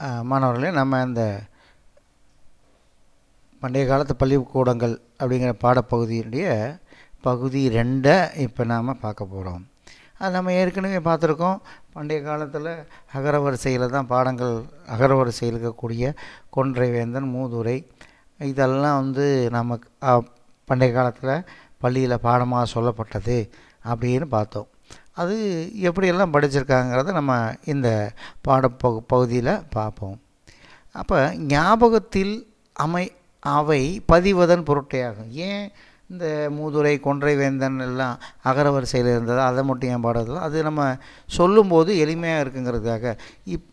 மாணவர்களே நம்ம இந்த பண்டைய காலத்து பள்ளிக்கூடங்கள் அப்படிங்கிற பாடப்பகுதியினுடைய பகுதி ரெண்டை இப்போ நாம் பார்க்க போகிறோம் அது நம்ம ஏற்கனவே பார்த்துருக்கோம். பண்டைய காலத்தில் அகர வரிசையில் தான் பாடங்கள் அகரவரிசையில் இருக்கக்கூடிய கொன்றை வேந்தன் மூதுரை இதெல்லாம் வந்து நமக்கு பண்டைய காலத்தில் பள்ளியில் பாடமாக சொல்லப்பட்டது அப்படின்னு பார்த்தோம். அது எப்படியெல்லாம் படிச்சிருக்காங்கிறத நம்ம இந்த பாடப்பகு பகுதியில் பார்ப்போம். அப்போ ஞாபகத்தில் அமை அவை பதிவதன் பொருட்டையாகும். ஏன் இந்த மூதுரை கொன்றை வேந்தன் எல்லாம் அகரவரிசையில் இருந்ததோ இருந்தது? அதை மட்டும் ஏன் பாடுறது அது நம்ம சொல்லும்போது எளிமையாக இருக்குங்கிறதுக்காக. இப்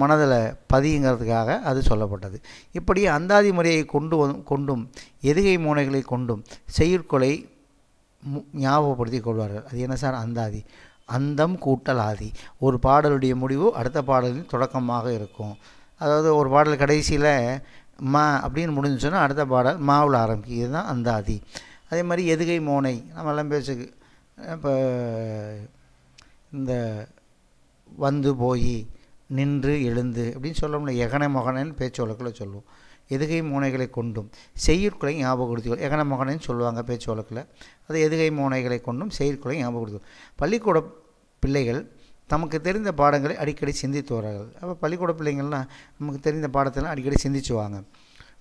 மனதில் பதியுங்கிறதுக்காக அது சொல்லப்பட்டது. இப்படி அந்தாதி முறையை கொண்டு கொண்டும் எதுகை மூனைகளை கொண்டும் செயற்கொலை ஞாபகப்படுத்தி கொள்வார்கள் அது என்ன சார்? அந்தாதி. அந்தம் கூட்டல் ஆதி ஒரு பாடலுடைய முடிவு அடுத்த பாடலின் தொடக்கமாக இருக்கும். அதாவது ஒரு பாடல் கடைசியில் மா அப்படின்னு முடிஞ்சுன்னா அடுத்த பாடல் மாவில் ஆரம்பிக்கும் இதுதான் அந்தாதி. அதே மாதிரி எதுகை மோனை. நம்ம எல்லாம் பேசுக்கு இப்போ இந்த வந்து போய் நின்று எழுந்து அப்படின்னு சொல்லணும்ல எகன மொகனைன்னு பேச்சு வழக்கில் சொல்லுவோம். எதுகை மூனைகளை கொண்டும் செய்யுட்களை ஞாபகப்படுத்தி எகன மொகனன்னு சொல்லுவாங்க பேச்சு வழக்கில். அது எதுகை மூனைகளை கொண்டும் செய்யுட்களை ஞாபகப்படுத்தி பள்ளிக்கூட பிள்ளைகள் தமக்கு தெரிந்த பாடங்களை அடிக்கடி சிந்தித்து வரார்கள். அப்போ பள்ளிக்கூட பிள்ளைங்கள்லாம் நமக்கு தெரிந்த பாடத்தெல்லாம் அடிக்கடி சிந்திச்சுவாங்க.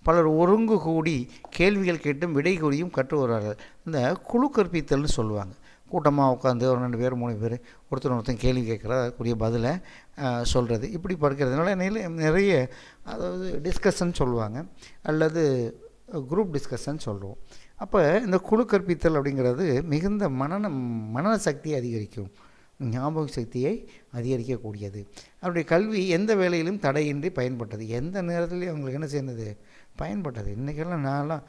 பலர் ஒருங்கு கூடி கேள்விகள் கேட்டும் விடை கூறியும் கற்று வருவார்கள். இந்த குழு கற்பித்தல்னு சொல்லுவாங்க. கூட்டமாக உட்காந்து ஒரு ரெண்டு பேர் மூணு பேர் ஒருத்தர் ஒருத்தன் கேள்வி கேட்குற அதுக்குரிய பதிலை சொல்கிறது இப்படி படிக்கிறதுனால நிறைய அதாவது டிஸ்கஷன் சொல்லுவாங்க அல்லது குரூப் டிஸ்கஷன் சொல்லுவோம். அப்போ இந்த குழு கற்பித்தல் அப்படிங்கிறது மிகுந்த மனன மனன சக்தியை அதிகரிக்கும். ஞாபக சக்தியை அதிகரிக்கக்கூடியது. அவருடைய கல்வி எந்த வேலையிலும் தடையின்றி பயன்பட்டது. எந்த நேரத்துலையும் அவங்களுக்கு என்ன செய்யறது? பயன்பட்டது. இன்றைக்கெல்லாம் நான்லாம்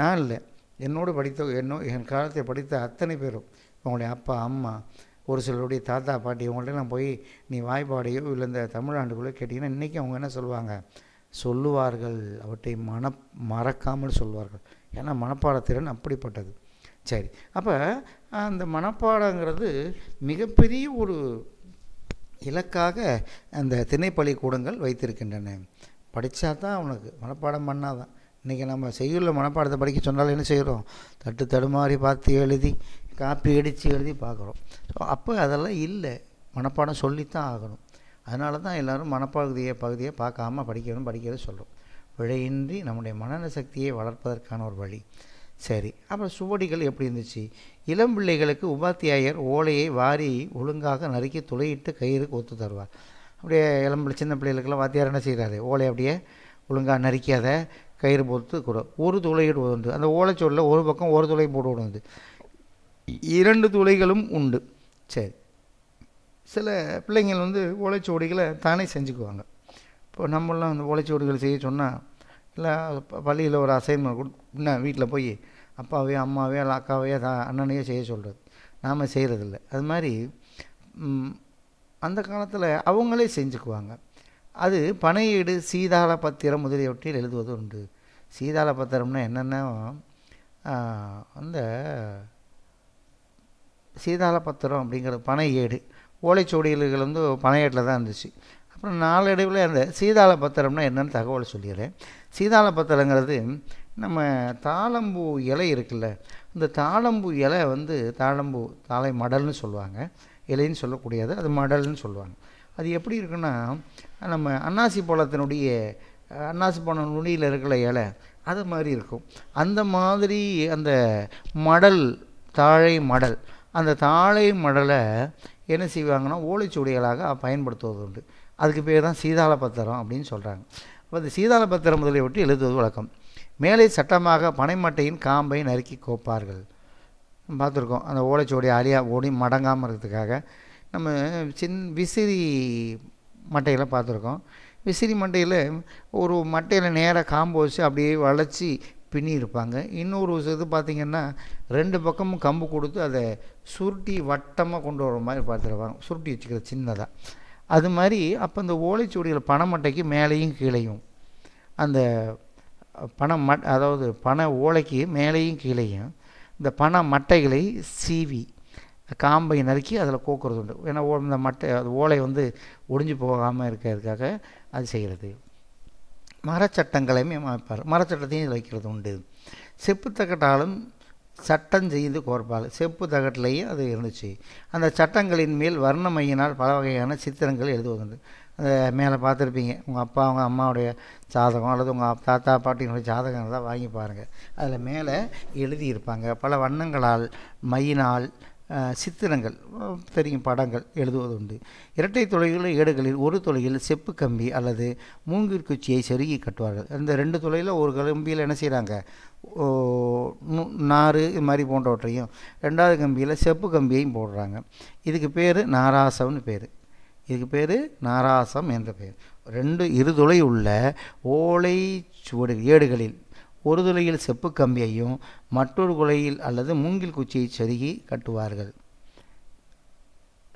நான் இல்லை. என்னோடு படித்த என்னோ என் காலத்தை படித்த அத்தனை பேரும் உங்களுடைய அப்பா அம்மா ஒரு சிலருடைய தாத்தா பாட்டி இவங்கள்ட்டலாம் போய் நீ வாய்ப்பாடையோ இல்லை இந்த தமிழாண்டுக்குள்ளே கேட்டிங்கன்னா இன்றைக்கி அவங்க என்ன சொல்லுவாங்க? சொல்லுவார்கள். அவற்றை மன மறக்காமல் சொல்வார்கள் ஏன்னா மனப்பாடத்திறன் அப்படிப்பட்டது. சரி. அப்போ அந்த மனப்பாடங்கிறது மிகப்பெரிய ஒரு இலக்காக அந்த திணைப்பள்ளிக்கூடங்கள் வைத்திருக்கின்றன. படித்தா தான் அவனுக்கு மனப்பாடம் பண்ணாதான். இன்றைக்கி நம்ம செய்யுள்ள மனப்பாடத்தை படிக்க சொன்னால் என்ன செய்கிறோம் தட்டு தடுமாறி பார்த்து எழுதி காப்பி அடித்து எழுதி பார்க்குறோம். ஸோ அப்போ அதெல்லாம் இல்லை. மனப்பாடம் சொல்லித்தான் ஆகணும். அதனால தான் எல்லோரும் மனப்பகுதியை பகுதியை பார்க்காம படிக்கணும் படிக்கிறது சொல்கிறோம் விழையின்றி நம்முடைய மனநல சக்தியை வளர்ப்பதற்கான ஒரு வழி. சரி அப்புறம் சுவடிகள் எப்படி இருந்துச்சு? இளம் பிள்ளைகளுக்கு உபாத்தியாயர் ஓலையை வாரி ஒழுங்காக நறுக்கி துளையிட்டு கயிறு ஒத்து தருவார். அப்படியே இளம் சின்ன பிள்ளைகளுக்கெல்லாம் வாத்தியார் என்ன செய்கிறாரு ஓலை அப்படியே ஒழுங்காக நறுக்காத கயிறு போட்டு கூட. ஒரு துளையிடு வந்து அந்த ஓலைச்சோடில் ஒரு பக்கம் ஒரு துளை போட்டு விடுவது இரண்டு துளைகளும் உண்டு. சரி. சில பிள்ளைங்கள் வந்து ஓலைச்சுவடிகளை தானே செஞ்சுக்குவாங்க. இப்போ நம்மளாம் அந்த ஓலைச்சுவடிகள் செய்ய சொன்னால் இல்லை பள்ளியில் ஒரு அசைன்மெண்ட் கொடு வீட்டில் போய் அப்பாவையோ அம்மாவையோ இல்லை அக்காவையோ தா அண்ணனையோ செய்ய சொல்கிறது நாம் செய்கிறதில்ல அது மாதிரி அந்த காலத்தில் அவங்களே செஞ்சுக்குவாங்க. அது பனையீடு சீதாள பத்திரம் முதலியவற்றில் எழுதுவது உண்டு. சீதாள பத்திரம்னா என்னென்னா அந்த சீதாளபத்திரம் பத்திரம் அப்படிங்கிறது பனை ஏடு. ஓலைச்சுவடிகள் வந்து பனையேட்டில் தான் இருந்துச்சு. அப்புறம் நாளடைவில் அந்த சீதாள பத்திரம்னா என்னென்னு தகவல் சொல்லிடுறேன். சீதாள பத்திரங்கிறது நம்ம தாளம்பூ இலை இருக்குல்ல இந்த தாளம்பூ இலை வந்து தாளம்பூ தாளை மடல்னு சொல்லுவாங்க. இலைன்னு சொல்லக்கூடியது அது மடல்னு சொல்லுவாங்க. அது எப்படி இருக்குன்னா நம்ம அன்னாசி பழத்தினுடைய அன்னாசி பழம் நுனியில் இருக்கிற இலை அது மாதிரி இருக்கும். அந்த மாதிரி அந்த மடல் தாழை மடல் அந்த தாழை மடலை என்ன செய்வாங்கன்னா ஓலைச்சுவடிகளாக பயன்படுத்துவது உண்டு அதுக்கு பேர் தான் சீதாள பத்திரம் அப்படின்னு சொல்கிறாங்க அப்போ இந்த சீதாள பத்திரம் முதலிய ஒட்டி எழுதுவது வழக்கம். மேலே சட்டமாக பனைமட்டையின் காம்பை நறுக்கி கோப்பார்கள். பார்த்துருக்கோம். அந்த ஓலைச்சுவடி அழியா ஓடி மடங்காமல் இருக்கிறதுக்காக நம்ம சின் விசிறி மட்டையில் பார்த்துருக்கோம். விசிறி மட்டையில் ஒரு மட்டையில் நேராக காம்பு வச்சு அப்படியே வளைச்சி பின்னி இருப்பாங்க இன்னொரு இது பார்த்திங்கன்னா ரெண்டு பக்கமும் கம்பு கொடுத்து அதை சுருட்டி வட்டமாக கொண்டு வர மாதிரி பார்த்துருப்பாங்க. சுருட்டி வச்சுக்கிற சின்னதாக அது மாதிரி அப்போ இந்த ஓலைச்சுவடிகள் பணமட்டைக்கு மேலேயும் கீழேயும் அந்த பனை மட் அதாவது பனை ஓலைக்கு மேலேயும் கீழேயும் இந்த பனை மட்டைகளை சீவி காம்பை நறுக்கி அதில் கோக்குறது உண்டு ஏன்னா ஓ இந்த மட்டை அது ஓலை வந்து ஒடிஞ்சு போகாமல் இருக்கிறதுக்காக அது செய்கிறது மரச்சட்டங்களையும் அமைப்பார். மரச்சட்டத்தையும் இதில் வைக்கிறது உண்டு. செப்பு தகட்டாலும் சட்டம் செய்து கோர்ப்பால் செப்பு தகட்டிலையும் அது இருந்துச்சு. அந்த சட்டங்களின் மேல் வர்ணமையினால் பல வகையான சித்திரங்கள் எழுதுவதுண்டு. அந்த மேலே பார்த்துருப்பீங்க. உங்கள் அப்பா அவங்க அம்மாவுடைய ஜாதகம் அல்லது உங்கள் தாத்தா பாட்டியினுடைய ஜாதகம் தான் வாங்கி பாருங்கள் அதில் மேலே எழுதியிருப்பாங்க. பல வண்ணங்களால் மையினால் சித்திரங்கள் தெரியும் படங்கள் எழுதுவது உண்டு. இரட்டை துளையுள்ள ஏடுகளில் ஒரு துளையில் செப்பு கம்பி அல்லது மூங்கிற்குச்சியை செருகி கட்டுவார்கள். அந்த ரெண்டு துளையில் ஒரு கம்பியில் என்ன செய்கிறாங்க ஓ, நாறு இது மாதிரி போன்றவற்றையும் ரெண்டாவது கம்பியில் செப்பு கம்பியையும் போடுறாங்க. இதுக்கு பேர் நாராசம்னு பேர். இதுக்கு பேர் நாராசம் என்ற பெயர் ரெண்டு இருதுளை உள்ள ஓலை சுவடு ஏடுகளில் ஒரு துளையில் செப்பு கம்பியையும் மற்றொரு குலையில் அல்லது மூங்கில் குச்சியை செருகி கட்டுவார்கள்.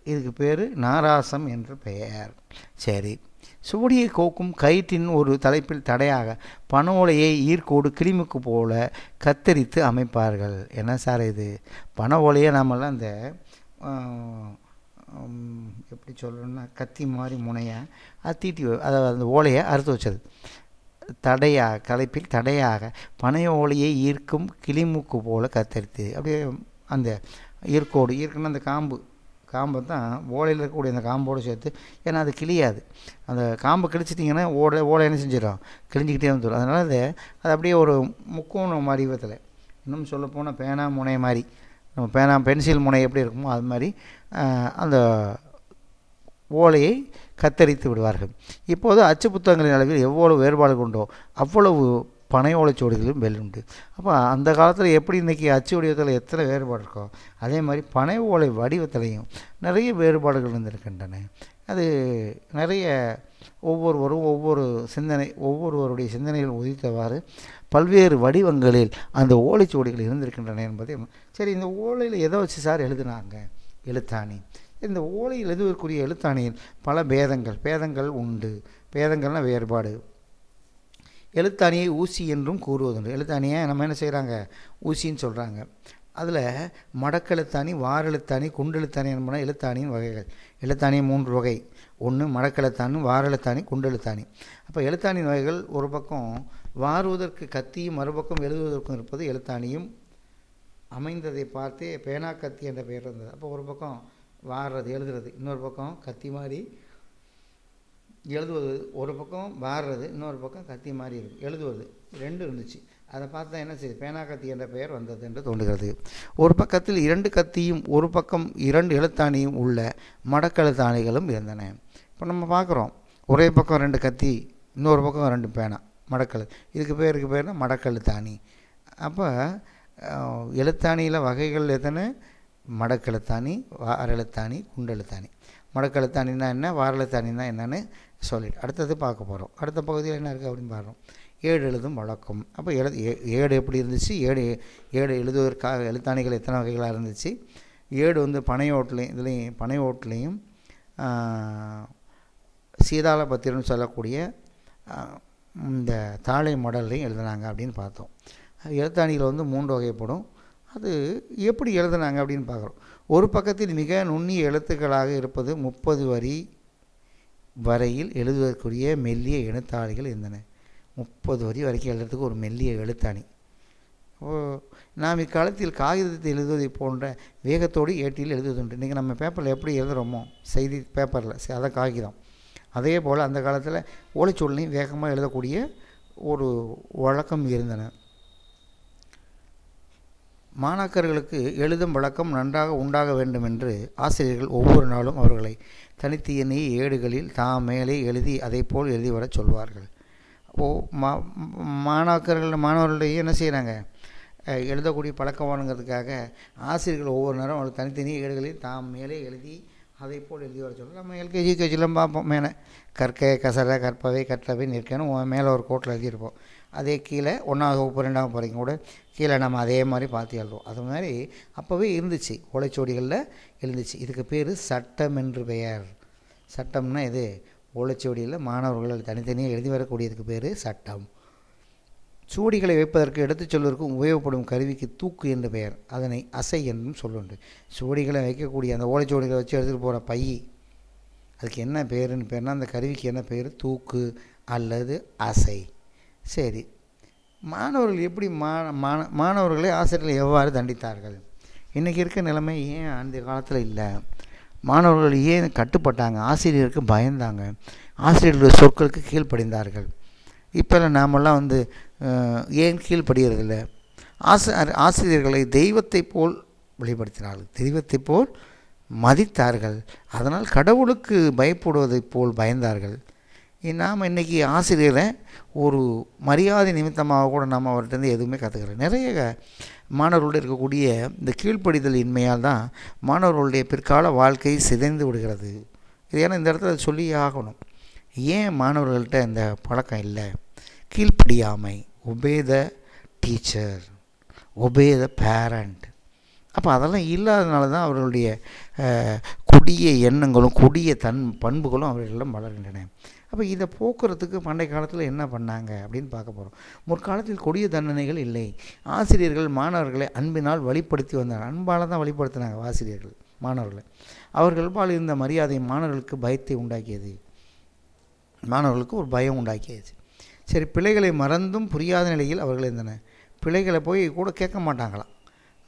இதுக்கு பேர் நாராசம் என்று பெயர். சரி. சுவடியை கோக்கும் கயிற்றின் ஒரு தலைப்பில் தடையாக பன ஓலையை ஈர்க்கோடு கிளிமுக்கு போல கத்தரித்து அமைப்பார்கள். என்ன சார் இது? பன ஓலையை நாமெல்லாம் இந்த எப்படி சொல்லணும்னா கத்தி மாதிரி முனையை அது தீட்டி அதாவது அந்த ஓலையை அறுத்து வச்சது. தடையாக கலைப்பில் தடையாக பனை ஓலையை ஈர்க்கும் கிளிமூக்கு போல கத்தரித்து அப்படியே அந்த ஈர்க்கோடு ஈர்க்குன்னா அந்த காம்பு காம்பை தான் ஓலையில் இருக்கக்கூடிய அந்த காம்போடு சேர்த்து ஏன்னா அது கிளியாது. அந்த காம்பை கிழிச்சிட்டிங்கன்னா ஓலை ஓலை என்ன செஞ்சிடும்? கிழிஞ்சிக்கிட்டே வந்துடும். அதனால் அது அது அப்படியே ஒரு முக்கோணம் வடிவத்தில் இன்னும் சொல்லப்போனால் பேனா முனை மாதிரி. நம்ம பேனா பென்சில் முனை எப்படி இருக்குமோ அது மாதிரி அந்த ஓலையை கத்தரித்து விடுவார்கள். இப்போது அச்சு புத்தகங்களின் அளவில் எவ்வளவு வேறுபாடு கொண்டோ அவ்வளவு பனை ஓலைச்சுவடிகளும் வெல்லுண்டு அப்போ அந்த காலத்தில் எப்படி இன்றைக்கி அச்சு வடிவத்தில் எத்தனை வேறுபாடு இருக்கோ அதே மாதிரி பனை ஓலை வடிவத்திலையும் நிறைய வேறுபாடுகள் இருந்திருக்கின்றன. அது நிறைய ஒவ்வொருவரும் ஒவ்வொரு சிந்தனை ஒவ்வொருவருடைய சிந்தனைகள் உதித்தவாறு பல்வேறு வடிவங்களில் அந்த ஓலைச்சுவடிகள் இருந்திருக்கின்றன என்பதை சரி இந்த ஓலையில் எதை வச்சு சார் எழுதுனாங்க? எழுத்தாணி. இந்த ஓலையில் எழுதுவதற்குரிய எழுத்தாணியில் பல பேதங்கள் பேதங்கள் உண்டு. பேதங்கள்னால் வேறுபாடு. எழுத்தாணியை ஊசி என்றும் கூறுவதுண்டு. எழுத்தாணியை நம்ம என்ன செய்கிறாங்க ஊசின்னு சொல்கிறாங்க அதில் மடக்கெழுத்தாணி வாரெழுத்தாணி குண்டெழுத்தாணி என்பன எழுத்தாணியின் வகைகள். எழுத்தாணி மூன்று வகை. ஒன்று மடக்கெழுத்தாணி வாரெழுத்தாணி குண்டெழுத்தாணி அப்போ எழுத்தாணியின் வகைகள் ஒரு பக்கம் வாருவதற்கு கத்தியும் மறுபக்கம் எழுதுவதற்கும் இருப்பது எழுத்தாணியும் அமைந்ததை பார்த்தே பேனா கத்தி என்ற பெயர் இருந்தது. அப்போ ஒரு பக்கம் வாடுறது எழுதுறது. இன்னொரு பக்கம் கத்தி மாதிரி எழுதுவது ஒரு பக்கம் வாடுறது இன்னொரு பக்கம் கத்தி மாதிரி இருக்குது எழுதுவது ரெண்டு இருந்துச்சு. அதை பார்த்தா என்ன செய்யுது? பேனா கத்தி என்ற பெயர் வந்தது என்று தோன்றுகிறது. ஒரு பக்கத்தில் இரண்டு கத்தியும் ஒரு பக்கம் இரண்டு எழுத்தாணியும் உள்ள மடக்கெழுத்தாணிகளும் இருந்தன. இப்போ நம்ம பார்க்குறோம். ஒரே பக்கம் ரெண்டு கத்தி இன்னொரு பக்கம் ரெண்டு பேனா மடக்கெழு இதுக்கு பேருக்கு பேர் மடக்கெழுத்தாணி அப்போ எழுத்தாணியில் வகைகள் எத்தனை? மடக்கெழுத்தாணி வாரெழுத்தாணி குண்டெழுத்தாணி. மடக்கெழுத்தாணின்னா என்ன? வாரெழுத்தாணின்னா என்னன்னு சொல்லிட்டு அடுத்தது பார்க்க போகிறோம் அடுத்த பகுதியில் என்ன இருக்குது அப்படின்னு பார்க்குறோம். ஏடு எழுதும் வழக்கம். அப்போ எழுது ஏ- ஏடு எப்படி இருந்துச்சு? ஏடு ஏடு எழுதுவதற்காக எழுத்தாணிகள் எத்தனை வகைகளாக இருந்துச்சு? ஏடு வந்து பனை ஓட்டுலையும் இதுலேயும் பனை ஓட்டுலேயும் சீதாள பத்திரம்னு சொல்லக்கூடிய இந்த தாழை மடல்லையும் எழுதுனாங்க அப்படின்னு பார்த்தோம். எழுத்தாணிகள் வந்து மூன்று வகைப்படும். அது எப்படி எழுதுனாங்க அப்படின்னு பார்க்குறோம். ஒரு பக்கத்தில் மிக நுண்ணிய எழுத்துக்களாக இருப்பது முப்பது வரி வரையில் எழுதுவதற்குரிய மெல்லிய எழுத்தாணிகள் இருந்தன. முப்பது வரி வரைக்கும் எழுதுறதுக்கு ஒரு மெல்லிய எழுத்தாணி. ஓ நாம் இக்காலத்தில் காகிதத்தை எழுதுவதை போன்ற வேகத்தோடு ஏட்டியில் எழுதுவதுண்டு. இன்றைக்கி நம்ம பேப்பரில் எப்படி எழுதுகிறோமோ செய்தி பேப்பரில் அதான் காகிதம். அதே போல் அந்த காலத்தில் ஓலைச்சூழலையும் வேகமாக எழுதக்கூடிய ஒரு வழக்கம் இருந்தன. மாணாக்கர்களுக்கு எழுதும் வழக்கம் நன்றாக உண்டாக வேண்டும் என்று ஆசிரியர்கள் ஒவ்வொரு நாளும் அவர்களை தனித்து ஏடுகளில் தாம் மேலே எழுதி அதைப்போல் எழுதி வரச் சொல்வார்கள். ஓ மா மாணாக்கர்கள் மாணவர்களுடைய என்ன செய்கிறாங்க எழுதக்கூடிய பழக்கம் வேணுங்கிறதுக்காக ஆசிரியர்கள் ஒவ்வொரு நேரம் அவர்கள் தனித்தனி ஏடுகளில் தாம் மேலே எழுதி அதை போல் எழுதி வர சொல்லி நம்ம எல்கேஜி யூகேஜிலாம் பார்ப்போம். மேலே கற்க கசர கற்பவை கற்றவை நிற்கணும் மேலே ஒரு கோட்டில் எழுதியிருப்போம். அதே கீழே ஒன்றாவது வகுப்பு ரெண்டாவது வரைக்கும் கூட கீழே நம்ம அதே மாதிரி பார்த்து எழுதுவோம். அது மாதிரி அப்போவே இருந்துச்சு. ஓலைச்சுவடிகளில் இருந்துச்சு இதுக்கு பேர் சட்டம் என்று பெயர். சட்டம்னா இது ஓலைச்சுவடியில் மாணவர்கள் தனித்தனியாக எழுதி வரக்கூடியதுக்கு பேர் சட்டம். சுவடிகளை வைப்பதற்கு எடுத்துச் சொல்வதற்கும் உபயோகப்படும் கருவிக்கு தூக்கு என்று பெயர். அதனை அசை என்றும் சொல்லுண்டு. சுவடிகளை வைக்கக்கூடிய அந்த ஓலைச்சுவடிகளை வச்சு எடுத்துகிட்டு போகிற பை அதுக்கு என்ன பேருன்னு பேர்னா அந்த கருவிக்கு என்ன பேர்? தூக்கு அல்லது அசை. சரி. மாணவர்கள் எப்படி மா மாண மாணவர்களை ஆசிரியர்கள் எவ்வாறு தண்டித்தார்கள்? இன்றைக்கி இருக்க நிலைமை ஏன் அந்த காலத்தில் இல்லை? மாணவர்கள் ஏன் கட்டுப்பட்டாங்க? ஆசிரியருக்கு பயந்தாங்க? ஆசிரியர்களுடைய சொற்களுக்கு கீழ்ப்படிந்தார்கள்? இப்போல்லாம் நாமெல்லாம் வந்து ஏன் கீழ்ப்படுகிறதில்ல ஆச ஆசிரியர்களை தெய்வத்தை போல் வெளிப்படுத்தினார்கள். தெய்வத்தை போல் மதித்தார்கள். அதனால் கடவுளுக்கு பயப்படுவதைப் போல் பயந்தார்கள். நாம் இன்றைக்கி ஆசிரியரை ஒரு மரியாதை நிமித்தமாக கூட நாம் அவர்கிட்ட எதுவுமே கற்றுக்கிறோம் நிறைய மாணவர்களோடு இருக்கக்கூடிய இந்த கீழ்ப்படிதல் இன்மையால் தான் மாணவர்களுடைய பிற்கால வாழ்க்கை சிதைந்து விடுகிறது. இது ஏன்னா இந்த இடத்துல சொல்லி ஆகணும். ஏன் மாணவர்கள்ட்ட இந்த பழக்கம் இல்லை? கீழ்ப்படியாமை obey the teacher obey the parent. அப்போ அதெல்லாம் இல்லாதனால தான் அவர்களுடைய கொடிய எண்ணங்களும் கொடிய தன் பண்புகளும் அவர்களிடம் வளர்கின்றன. அப்போ இதை போக்குறதுக்கு பண்டைய காலத்தில் என்ன பண்ணாங்க அப்படின்னு பார்க்க போகிறோம் முற்காலத்தில் கொடிய தண்டனைகள் இல்லை. ஆசிரியர்கள் மாணவர்களை அன்பினால் வழிப்படுத்தி வந்தார். அன்பால் தான் வழிப்படுத்தினாங்க ஆசிரியர்கள் மாணவர்களை. அவர்கள் பால் இருந்த மரியாதை மாணவர்களுக்கு பயத்தை உண்டாக்கியது. மாணவர்களுக்கு ஒரு பயம் உண்டாக்கியது. சரி பிழைகளை மறந்தும் புரியாத நிலையில் அவர்கள் இருந்தனர் பிழைகளை போய் கூட கேட்க மாட்டாங்களாம்.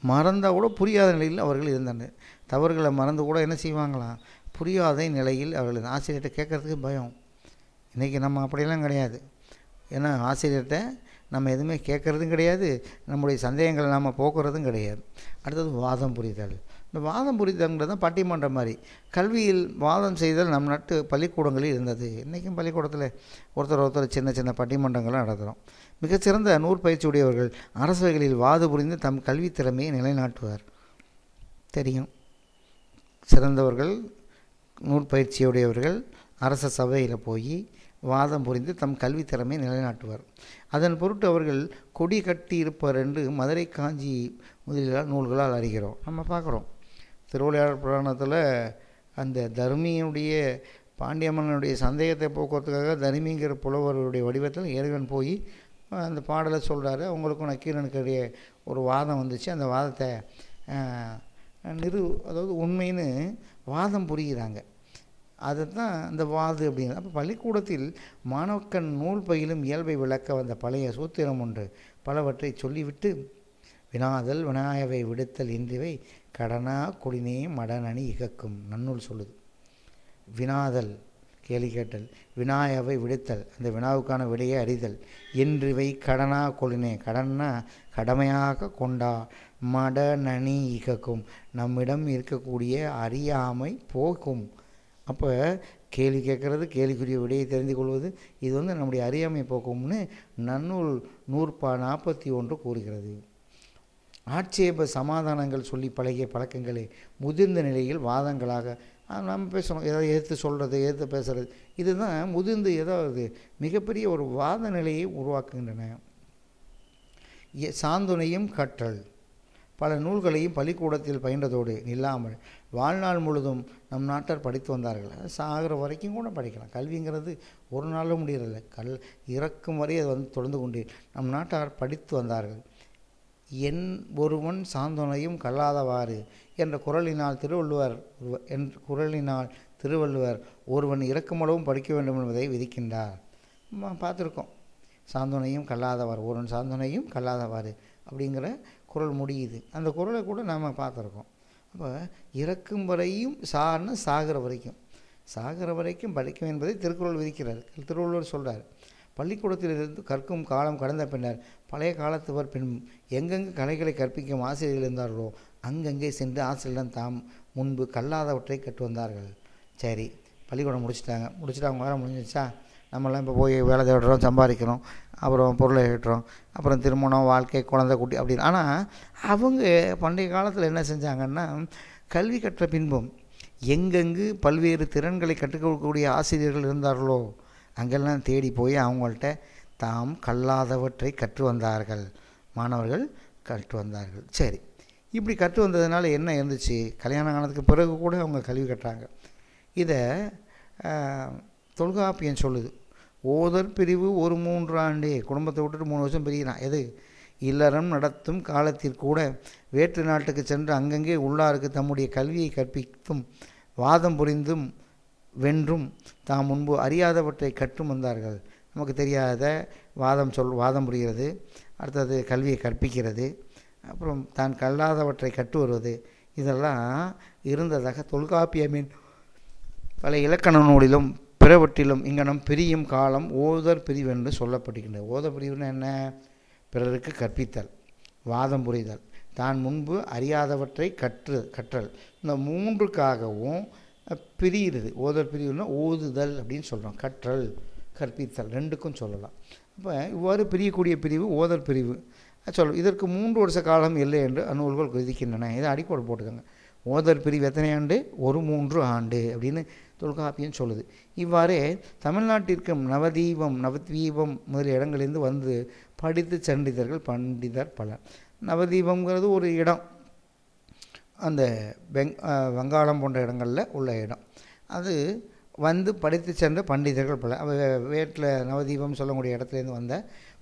மறந்தால் கூட புரியாத நிலையில் அவர்கள் இருந்தனர் தவறுகளை மறந்து கூட என்ன செய்வாங்களாம்? புரியாத நிலையில் அவர்கள் ஆசிரியர்கிட்ட கேட்கறதுக்கு பயம். இன்றைக்கி நம்ம அப்படியெல்லாம் கிடையாது. ஏன்னா ஆசிரியர்கிட்ட நம்ம எதுவுமே கேட்குறதும் கிடையாது. நம்முடைய சந்தேகங்களை நாம் போக்குறதும் கிடையாது. அடுத்தது வாதம் புரிதல். இந்த வாதம் புரிதல்ங்கிறது தான் பட்டிமன்றம் மாதிரி. கல்வியில் வாதம் செய்தல் நம் நாட்டு பள்ளிக்கூடங்களில் இருந்தது. இன்றைக்கும் பள்ளிக்கூடத்தில் ஒருத்தர் ஒருத்தர் சின்ன சின்ன பட்டிமன்றங்களும் நடத்துகிறோம் மிகச்சிறந்த நூற்பயிற்சி உடையவர்கள் அரசவைகளில் வாது புரிந்து தம் கல்வி திறமையை நிலைநாட்டுவார். தெரியும். சிறந்தவர்கள் நூற்பயிற்சியுடையவர்கள் அரச சபையில் போய் வாதம் புரிந்து தம் கல்வி திறமை நிலைநாட்டுவார். அதன் பொருட்டு அவர்கள் கொடி கட்டி இருப்பார் என்று மதுரை காஞ்சி முதலிய நூல்களால் அறிகிறோம். நம்ம பார்க்குறோம். திருவிளையாடல் புராணத்தில் அந்த தர்மியினுடைய பாண்டியம்மனுடைய சந்தேகத்தை போக்குவரத்துக்காக தர்மிங்கிற புலவருடைய வடிவத்தில் இறைவன் போய் அந்த பாடலை சொல்கிறாரு அவங்களுக்கும் நக்கீரனுக்குடைய ஒரு வாதம் வந்துச்சு. அந்த வாதத்தை நிறு அதாவது உண்மைன்னு வாதம் புரிகிறாங்க அதுதான் இந்த வாது அப்படிங்கிறது அப்போ பள்ளிக்கூடத்தில் மாணவக்கன் நூல் பயிலும் இயல்பை விளக்க வந்த பழைய சூத்திரம் ஒன்று. பலவற்றை சொல்லிவிட்டு வினாதல் வினாயவை விடுத்தல் இன்றிவை கடனா குடினே மடனணி இகக்கும் நன்னூல் சொல்லுது. வினாதல் கேலி கேட்டல். வினாயவை விடுத்தல் அந்த வினாவுக்கான விடையை அறிதல். என்றிவை கடனா கொளினே கடன்னா கடமையாக கொண்டா மடநனி இகக்கும். நம்மிடம் இருக்கக்கூடிய அறியாமை போக்கும் அப்போ கேள்வி கேட்குறது கேள்விக்குரிய விடையை தெரிந்து கொள்வது இது வந்து நம்முடைய அறியாமை போக்கும்னு நன்னூல் நூற்பா நாற்பத்தி ஒன்று கூறுகிறது. ஆட்சேப சமாதானங்கள் சொல்லி பழகிய பழக்கங்களை முதிர்ந்த நிலையில் வாதங்களாக நம்ம பேசணும் ஏதாவது எதிர்த்து சொல்கிறது எதிர்த்து பேசுகிறது இதுதான் முதிர்ந்து ஏதாவது மிகப்பெரிய ஒரு வாத நிலையை உருவாக்குகின்றன. சாந்துணையும் கற்றல். பல நூல்களையும் பள்ளிக்கூடத்தில் பயின்றதோடு நில்லாமல் வாழ்நாள் முழுதும் நம் நாட்டார் படித்து வந்தார்கள். அது சாகிற வரைக்கும் கூட படிக்கலாம். கல்விங்கிறது ஒரு நாளும் முடியறதில்லை. கல் இறக்கும் வரை அது வந்து தொடர்ந்து கொண்டு நம் நாட்டார் படித்து வந்தார்கள். என் ஒருவன் சாந்தனையும் கல்லாதவாறு என்ற குரலினால் திருவள்ளுவர் என்ற என் குரலினால் திருவள்ளுவர் ஒருவன் இறக்குமளவும் படிக்க வேண்டும் என்பதை விதிக்கின்றார். பார்த்துருக்கோம். சாந்தனையும் கல்லாதவாறு ஒருவன் சாந்தனையும் கல்லாதவாறு அப்படிங்கிற குரல் முடியுது. அந்த குரலை கூட நாம் பார்த்துருக்கோம். அப்போ இறக்கும் வரையும் சார்னு சாகிற வரைக்கும். சாகிற வரைக்கும் படிக்கும் என்பதை திருக்குறள் விதிக்கிறார். திருவள்ளுவர் சொல்கிறார் பள்ளிக்கூடத்திலிருந்து கற்கும் காலம் கடந்த பின்னர் பழைய காலத்துவர் பின் எங்கெங்கு கலைகளை கற்பிக்கும் ஆசிரியர்கள் இருந்தார்களோ அங்கங்கே சென்று ஆசிரியரிடம் தாம் முன்பு கல்லாதவற்றை கற்று வந்தார்கள். சரி பள்ளிக்கூடம் முடிச்சிட்டாங்க. முடிச்சுட்டு அவங்க வேலை முடிஞ்சிச்சா நம்மளாம் இப்போ போய் வேலை தேடுறோம் சம்பாதிக்கிறோம் அப்புறம் பொருளை ஈட்டுறோம் அப்புறம் திருமணம் வாழ்க்கை குழந்தை குட்டி அப்படின்னு. ஆனால் அவங்க பண்டைய காலத்தில் என்ன செஞ்சாங்கன்னா கல்வி கற்ற பின்பும் எங்கெங்கு பல்வேறு திறன்களை கற்றுக் கொடுக்கக்கூடிய ஆசிரியர்கள் இருந்தார்களோ அங்கெல்லாம் தேடி போய் அவங்கள்ட்ட தாம் கல்லாதவற்றை கற்று வந்தார்கள். மாணவர்கள் கற்று வந்தார்கள். சரி இப்படி கற்று வந்ததுனால என்ன இருந்துச்சு? கல்யாணம் ஆனதுக்கு பிறகு கூட அவங்க கல்வி கட்டுறாங்க இதை தொல்காப்பியம் சொல்லுது. ஓதர் பிரிவு ஒரு மூன்று ஆண்டு குடும்பத்தை விட்டுட்டு மூணு வருஷம் பிரிகிறான் எது? இல்லறம் நடத்தும் காலத்தில் கூட வேற்று நாட்டுக்கு சென்று அங்கங்கே உள்ளாருக்கு தம்முடைய கல்வியை கற்பித்தும் வாதம் புரிந்தும் வென்றும் தாம் முன்பு அறியாதவற்றை கற்றும் வந்தார்கள். நமக்கு தெரியாத வாதம் சொல் வாதம் புரிகிறது. அடுத்தது கல்வியை கற்பிக்கிறது. அப்புறம் தான் கல்லாதவற்றை கற்று வருவது இதெல்லாம் இருந்ததாக தொல்காப்பியமின் பல இலக்கண நூலிலும் பிறவற்றிலும் இங்கனம் பிரியும் காலம் ஓதர் பிரிவென்று சொல்லப்படுகின்றது. ஓதர் பிரிவுன்னா என்ன? பிறருக்கு கற்பித்தல் வாதம் புரிதல். தான் முன்பு அறியாதவற்றை கற்று கற்றல். இந்த மூன்றுக்காகவும் பிரிகிறது ஓதல் பிரிவுனா ஓதுதல் அப்படின்னு சொல்கிறோம் கற்றல் கற்பித்தல் ரெண்டுக்கும் சொல்லலாம். அப்போ இவ்வாறு பிரியக்கூடிய பிரிவு ஓதல் பிரிவு. சொல் இதற்கு மூன்று வருஷ காலம் இல்லை என்று அந்நூல்கள் விதிக்கின்றன இதை அடிக்கோடு போட்டுக்கோங்க. ஓதர் பிரிவு எத்தனை ஆண்டு? ஒரு மூன்று ஆண்டு அப்படின்னு தொல்காப்பியம் சொல்லுது. இவ்வாறே தமிழ்நாட்டிற்கும் நவதீபம் நவத்வீபம் முதலிய இடங்களிலிருந்து வந்து படித்து சண்டிதர்கள் பண்டிதர் பலர். நவதீபம்ங்கிறது ஒரு இடம். அந்த பெங் வங்காளம் போன்ற இடங்களில் உள்ள இடம். அது வந்து படித்து சென்ற பண்டிதர்கள் பல. வேட்டில் நவதீபம் சொல்லக்கூடிய இடத்துலேருந்து வந்த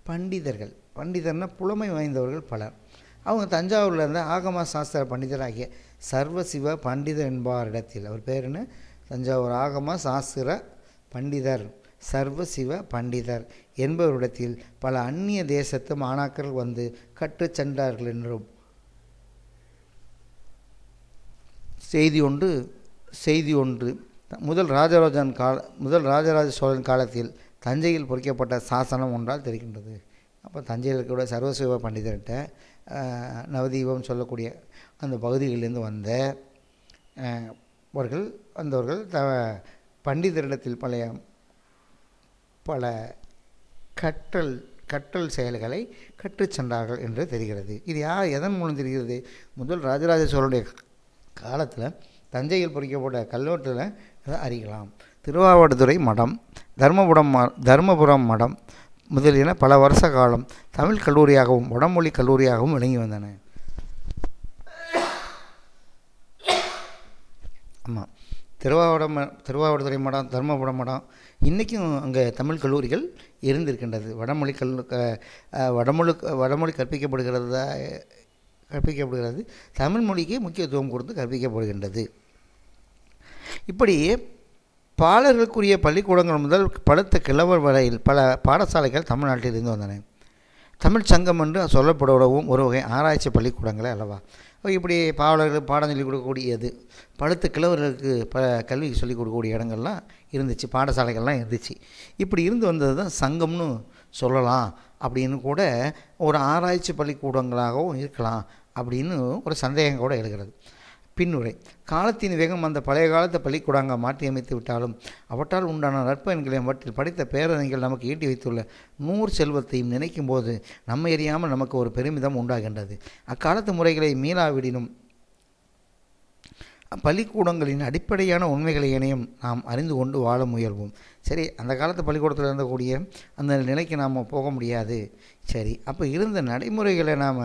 பண்டிதர்கள். பண்டிதர்னால் புலமை வாய்ந்தவர்கள் பலர். அவங்க தஞ்சாவூரில் இருந்த ஆகம சாஸ்திர பண்டிதராகிய சர்வசிவ பண்டிதர் என்பார் இடத்தில். அவர் பேர் என்ன? தஞ்சாவூர் ஆகம சாஸ்திர பண்டிதர் சர்வ சிவ பண்டிதர் என்பவரிடத்தில் பல அந்நிய தேசத்து மாணாக்கர்கள் வந்து கற்றுச் சென்றார்கள் என்றும். செய்தி ஒன்று செய்தி ஒன்று. முதல் ராஜராஜன் கால முதல் ராஜராஜ சோழன் காலத்தில் தஞ்சையில் பொறிக்கப்பட்ட சாசனம் ஒன்றால் தெரிகின்றது. அப்போ தஞ்சையில் இருக்கக்கூடிய சர்வசிவ பண்டிதர்கிட்ட நவதீபம் சொல்லக்கூடிய அந்த பகுதிகளிலிருந்து வந்த அவர்கள் வந்தவர்கள் த பண்டிதரிடத்தில் பழைய பல கற்றல் கற்றல் செயல்களை கற்றுச் சென்றார்கள் என்று தெரிகிறது. இது யார் எதன் மூலம் தெரிகிறது? முதல் ராஜராஜ சோழனுடைய காலத்தில் தஞ்சையில் பொறிக்கப்பட்ட கல்வெட்டில் அதை அறியலாம். திருவாவடுதுறை மடம் தர்மபுரம் ம தர்மபுரம் மடம் முதலியன பல வருஷ காலம் தமிழ் கல்லூரியாகவும் வடமொழி கல்லூரியாகவும் விளங்கி வந்தன. ஆமாம் திருவாவடம் திருவாவடுதுறை மடம் தர்மபுரம் மடம் இன்றைக்கும் அங்கே தமிழ் கல்லூரிகள் இருந்திருக்கின்றது. வடமொழி கல் வடமொழி வடமொழி கற்பிக்கப்படுகிறதா கற்பிக்கப்படுகிறது. தமிழ் மொழிக்கு முக்கியத்துவம் கொடுத்து கற்பிக்கப்படுகின்றது. இப்படி பாலர்களுக்குரிய பள்ளிக்கூடங்கள் முதல் படுத்த கிழவர் வரையில் பல பாடசாலைகள் தமிழ்நாட்டில் இருந்து வந்தன. தமிழ் சங்கம் என்று சொல்லப்படவும் ஒரு வகை ஆராய்ச்சி பள்ளிக்கூடங்களே அல்லவா? இப்படி பாவலர்கள் பாடம் சொல்லிக் கொடுக்கக்கூடியது. பழுத்த கிழவர்களுக்கு ப கல்வி சொல்லிக் கொடுக்கக்கூடிய இடங்கள்லாம் இருந்துச்சு பாடசாலைகள்லாம் இருந்துச்சு. இப்படி இருந்து வந்தது தான் சங்கம்னு சொல்லலாம். அப்படின்னு கூட ஒரு ஆராய்ச்சி பள்ளிக்கூடங்களாகவும் இருக்கலாம் அப்படின்னு ஒரு சந்தேகம் கூட எழுகிறது. பின்னுரை. காலத்தின் வேகம் அந்த பழைய காலத்து பள்ளிக்கூடங்கள் மாற்றியமைத்து விட்டாலும் அவற்றால் உண்டான நற்பயன்களை அவற்றில் படித்த பேரறிஞர்கள் நமக்கு ஈட்டி வைத்துள்ள நூறு செல்வத்தையும் நினைக்கும் போது நம்ம எறியாமல் நமக்கு ஒரு பெருமிதம் உண்டாகின்றது. அக்காலத்து முறைகளை மீளாவிடினும் பள்ளிக்கூடங்களின் அடிப்படையான உண்மைகளை இணையும் நாம் அறிந்து கொண்டு வாழ முயல்வோம். சரி அந்த காலத்து பள்ளிக்கூடத்தில் இருந்தக்கூடிய அந்த நிலைக்கு நாம் போக முடியாது. சரி அப்போ இருந்த நடைமுறைகளை நாம்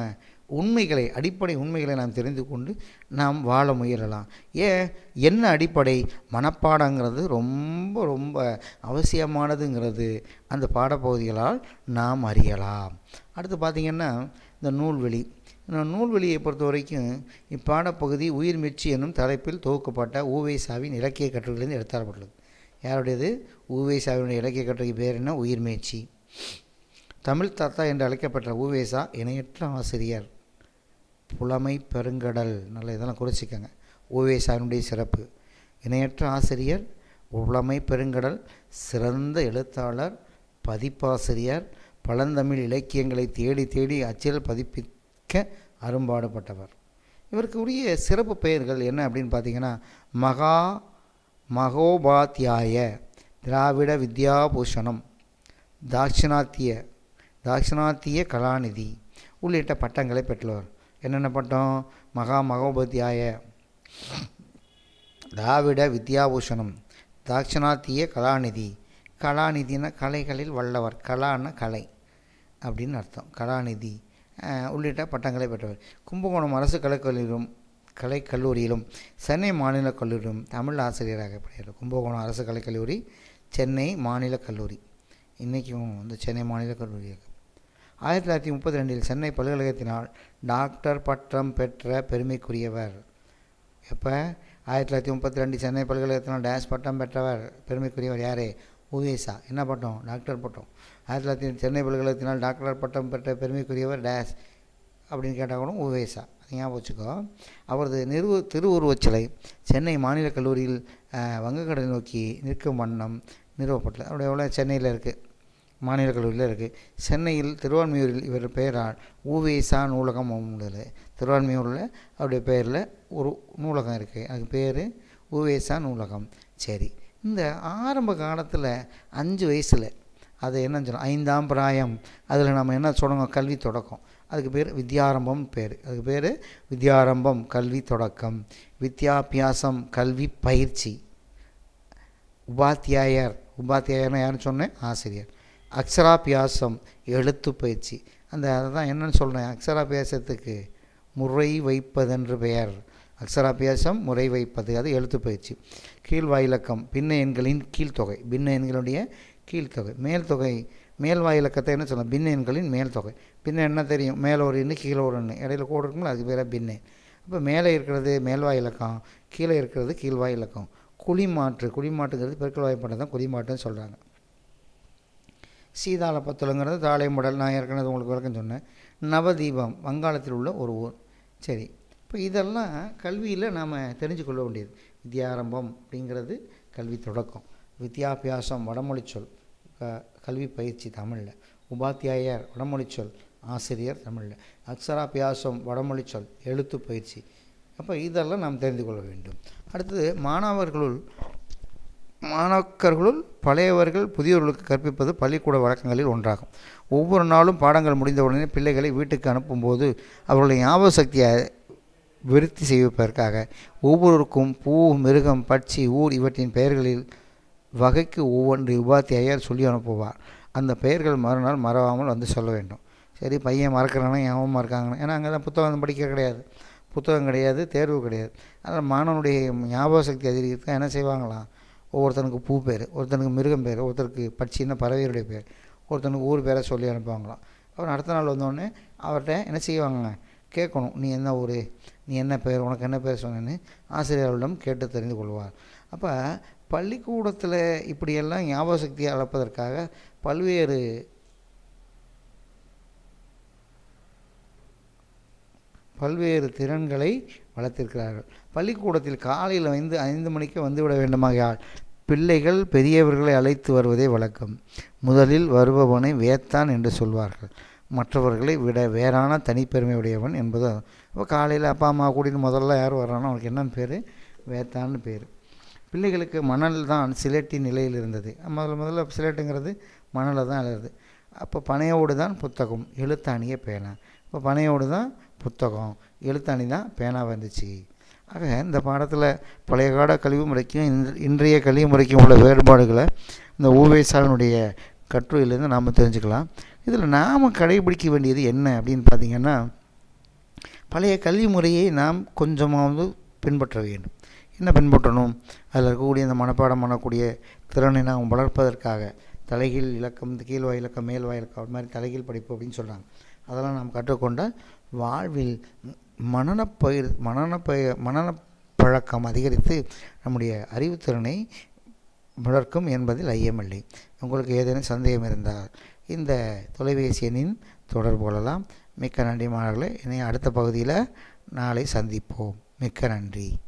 உண்மைகளை அடிப்படை உண்மைகளை நாம் தெரிந்து கொண்டு நாம் வாழ முயலலாம். ஏன்? என்ன அடிப்படை? மனப்பாடங்கிறது ரொம்ப ரொம்ப அவசியமானதுங்கிறது. அந்த பாடப்பகுதிகளால் நாம் அறியலாம். அடுத்து பார்த்திங்கன்னா இந்த நூல்வெளி. இந்த நூல்வெளியை பொறுத்த வரைக்கும் இப்பாடப்பகுதி உயிர் மீட்சி என்னும் தலைப்பில் தொகுக்கப்பட்ட ஊவேசாவின் இலக்கிய கட்டுரையிலிருந்து எடுத்தாரப்பட்டுள்ளது யாருடையது? ஊவேசாவினுடைய இலக்கிய கட்டுரைக்கு பேர் என்ன? உயிர் தமிழ் தாத்தா என்று அழைக்கப்பட்ட ஊவேசா இணையற்ற ஆசிரியர். புலமை பெருங்கடல். நல்ல இதெல்லாம் குறிச்சிக்கங்க. ஊவேசாவினுடைய சிறப்பு. இணையற்ற ஆசிரியர் புலமை பெருங்கடல் சிறந்த எழுத்தாளர் பதிப்பாசிரியர் பழந்தமிழ் இலக்கியங்களை தேடி தேடி அச்சில் பதிப்பிக்க அரும்பாடுபட்டவர். இவருக்கு உரிய சிறப்பு பெயர்கள் என்ன அப்படின்னு பார்த்தீங்கன்னா மகா மகோபாத்தியாய திராவிட வித்யாபூஷணம் தாட்சிணாத்திய தாட்சிணாத்திய கலாநிதி உள்ளிட்ட பட்டங்களை பெற்றவர். என்னென்ன பட்டம்? மகா மகோபாத்தியாய. திராவிட வித்யாபூஷணம். தாக்ஷணாத்திய கலாநிதி. கலாநிதினா கலைகளில் வல்லவர். கலான்னா கலை அப்படின்னு அர்த்தம். கலாநிதி. உள்ளிட்ட பட்டங்களை பெற்றவர். கும்பகோணம் அரசு கலைக்கல்லூரியிலும் கலைக்கல்லூரியிலும் சென்னை மாநில கல்லூரியிலும் தமிழ் ஆசிரியராக பெற்றார் கும்பகோணம் அரசு கலைக்கல்லூரி சென்னை மாநில கல்லூரி. இன்றைக்கும் வந்து சென்னை மாநில கல்லூரி ஆயிரத்தி தொள்ளாயிரத்தி முப்பத்தி ரெண்டில் சென்னை பல்கலைக்கழகத்தினால் டாக்டர் பட்டம் பெற்ற பெருமைக்குரியவர். எப்போ? ஆயிரத்தி தொள்ளாயிரத்தி முப்பத்தி ரெண்டு சென்னை பல்கலைக்கழகத்தினால் டேஷ் பட்டம் பெற்றவர் பெருமைக்குரியவர் யார்? உவேசா என்ன பட்டம்? டாக்டர் பட்டம். ஆயிரத்தி தொள்ளாயிரத்தி சென்னை பல்கலைக்கழகத்தினால் டாக்டர் பட்டம் பெற்ற பெருமைக்குரியவர் டேஸ் அப்படின்னு கேட்டால் கூட உவேசா அது ஞாபகம் வச்சுக்கோ. அவரது நிறுவ திருவுருவச் சிலை சென்னை மாநில கல்லூரியில் வங்கக்கடலை நோக்கி நிற்கும் வண்ணம் நிறுவப்பட்டது. அவருடைய எவ்வளோ சென்னையில் இருக்குது மாநில கல்லூரியில் இருக்குது சென்னையில் திருவான்மியூரில் இவர் பெயரால் ஊவேசா நூலகம் உள்ளது திருவான்மியூரில் அவருடைய பெயரில் ஒரு நூலகம் இருக்குது அதுக்கு பேர் ஊவேசா நூலகம். சரி இந்த ஆரம்ப காலத்தில் அஞ்சு வயசில் அது என்னன்னு சொல்லணும் ஐந்தாம் பிராயம். அதில் நம்ம என்ன சொல்லணும் கல்வி தொடக்கம். அதுக்கு பேர் வித்யாரம்பம் பேர். அதுக்கு பேர் வித்யாரம்பம் கல்வி தொடக்கம். வித்யாபியாசம் கல்வி பயிற்சி. உபாத்தியாயர். உபாத்தியாயர்னா யாருன்னு சொன்னேன்? ஆசிரியர். அக்ஷராபியாசம் எழுத்து பயிற்சி. அந்த அதை தான் என்னன்னு சொல்கிறேன் அக்ஷராபியாசத்துக்கு முறை வைப்பதென்று பெயர். அக்ஷராபியாசம் முறை வைப்பது அது எழுத்து பயிற்சி. கீழ்வாயிலக்கம் பின்ன எண்களின் கீழ்த்தொகை. பின்ன எண்களுடைய கீழ்த்தொகை. மேல் தொகை மேல் வாயிலக்கத்தை என்ன சொல்லலாம் பின்ன எண்களின் மேல் தொகை. பின்ன என்ன தெரியும்? மேலே ஒரு எண்ணு கீழே ஒரு எண்ணு. இடையில கூட இருக்குங்களா அதுக்கு பேராக பின்ன. அப்போ மேலே இருக்கிறது மேல்வாய் இலக்கம் கீழே இருக்கிறது கீழ்வாய் இலக்கம் குழிமாற்று. குழிமாட்டுங்கிறது பெருக்கல் வாய்ப்பாட்டை தான் குழிமாட்டுன்னு சொல்கிறாங்க சீதாள பத்துலங்கிறது தாளைமுடல் நான் ஏற்கனவே உங்களுக்கு விளக்கம் சொன்னேன். நவதீபம் வங்காளத்தில் உள்ள ஒரு ஊர். சரி இப்போ இதெல்லாம் கல்வியில் நாம் தெரிஞ்சு கொள்ள வேண்டியது. வித்யாரம்பம் அப்படிங்கிறது கல்வி தொடக்கம். வித்யாபியாசம் வடமொழி சொல். கல்வி பயிற்சி தமிழில். உபாத்தியாயர் வடமொழி சொல். ஆசிரியர் தமிழில். அக்ஷராபியாசம் வடமொழி சொல். எழுத்து பயிற்சி. அப்போ இதெல்லாம் நாம் தெரிந்து கொள்ள வேண்டும். அடுத்தது மாணவர்களுள் மாணாக்கர்களுள் பழையவர்கள் புதியவர்களுக்கு கற்பிப்பது பள்ளிக்கூட வழக்கங்களில் ஒன்றாகும். ஒவ்வொரு நாளும் பாடங்கள் முடிந்தவுடனே பிள்ளைகளை வீட்டுக்கு அனுப்பும்போது அவர்களுடைய ஞாபக சக்தியை விருத்தி செய்வதற்காக ஒவ்வொருவருக்கும் பூ மிருகம் பட்சி ஊர் இவற்றின் பெயர்களில் வகைக்கு ஒவ்வொன்று உபாத்தியாயர் சொல்லி அனுப்புவார். அந்த பெயர்கள் மறுநாள் மறவாமல் வந்து சொல்ல வேண்டும். சரி பையன் மறக்கிறானா ஞாபகமாக இருக்காங்கன்னா ஏன்னா அங்கே தான் புத்தகம் படிக்க கிடையாது. புத்தகம் கிடையாது தேர்வு கிடையாது. அதனால் மாணவனுடைய ஞாபக சக்தி அதிகரிக்க என்ன செய்வாங்களாம்? ஒவ்வொருத்தனுக்கு பூ பேர் ஒருத்தனுக்கு மிருகம் பேர் ஒருத்தருக்கு பட்சின்னா பறவையுடைய பேர் ஒருத்தனுக்கு ஊர் பேரை சொல்லி அனுப்புவாங்களாம். அப்புறம் அடுத்த நாள் வந்தோடனே அவர்கிட்ட என்ன செய்வாங்க கேட்கணும். நீ என்ன ஊர்? நீ என்ன பேர்? உனக்கு என்ன பேர் சொன்னேன்னு ஆசிரியர்களிடம் கேட்டு தெரிந்து கொள்வார். அப்போ பள்ளிக்கூடத்தில் இப்படியெல்லாம் ஞாபக சக்தியை அளப்பதற்காக பல்வேறு பல்வேறு திறன்களை வளர்த்திருக்கிறார்கள். பள்ளிக்கூடத்தில் காலையில் வந்து ஐந்து மணிக்கு வந்துவிட வேண்டுமாகையால் பிள்ளைகள் பெரியவர்களை அழைத்து வருவதே வழக்கம். முதலில் வருபவனை வேத்தான் என்று சொல்வார்கள். மற்றவர்களை விட வேறான தனிப்பெருமை உடையவன் என்பது இப்போ காலையில் அப்பா அம்மா கூட்டின்னு முதல்ல யார் வர்றானோ அவனுக்கு என்னன்னு பேர்? வேத்தான்னு பேர். பிள்ளைகளுக்கு மணல் தான் சிலேட்டி நிலையில் இருந்தது. முதல்ல முதல்ல சிலேட்டுங்கிறது மணலில் தான் எழுதுறது அப்போ பனையோடு தான் புத்தகம். எழுத்தாணியே பேனா. இப்போ பனையோடு தான் புத்தகம். எழுத்தாணி தான் பேனாக வந்துச்சு. ஆக இந்த பாடத்தில் பழைய கால கல்வி முறைக்கும் இன்றைய கல்வி முறைக்கும் உள்ள வேறுபாடுகளை இந்த ஊவேசாவினுடைய கட்டுரையிலேருந்து நாம் தெரிஞ்சுக்கலாம். இதில் நாம் கடைபிடிக்க வேண்டியது என்ன அப்படின்னு பார்த்திங்கன்னா பழைய கல்வி முறையை நாம் கொஞ்சமாவது பின்பற்ற வேண்டும். என்ன பின்பற்றணும்? அதில் இருக்கக்கூடிய இந்த மனப்பாடம் பண்ணக்கூடிய திறனை நாம் வளர்ப்பதற்காக தலைகீழ் இலக்கம் கீழ்வாய் இலக்கம் மேல்வாய் இலக்கம் அது மாதிரி தலைகீழ் படிப்பு அப்படின்னு சொல்கிறாங்க அதெல்லாம் நாம் கற்றுக்கொண்டால் வாழ்வில் மனநப்பயிர் மனநப்பய மனநப்பழக்கம் அதிகரித்து நம்முடைய அறிவுத்திறனை வளர்க்கும் என்பதில் ஐயமில்லை. உங்களுக்கு ஏதேனும் சந்தேகம் இருந்தால் இந்த தொலைபேசி எண்ணின் தொடர்பு கொள்ளலாம். மிக்க நன்றி மாணவர்களே. இனி அடுத்த பகுதியில் நாளை சந்திப்போம். மிக்க நன்றி.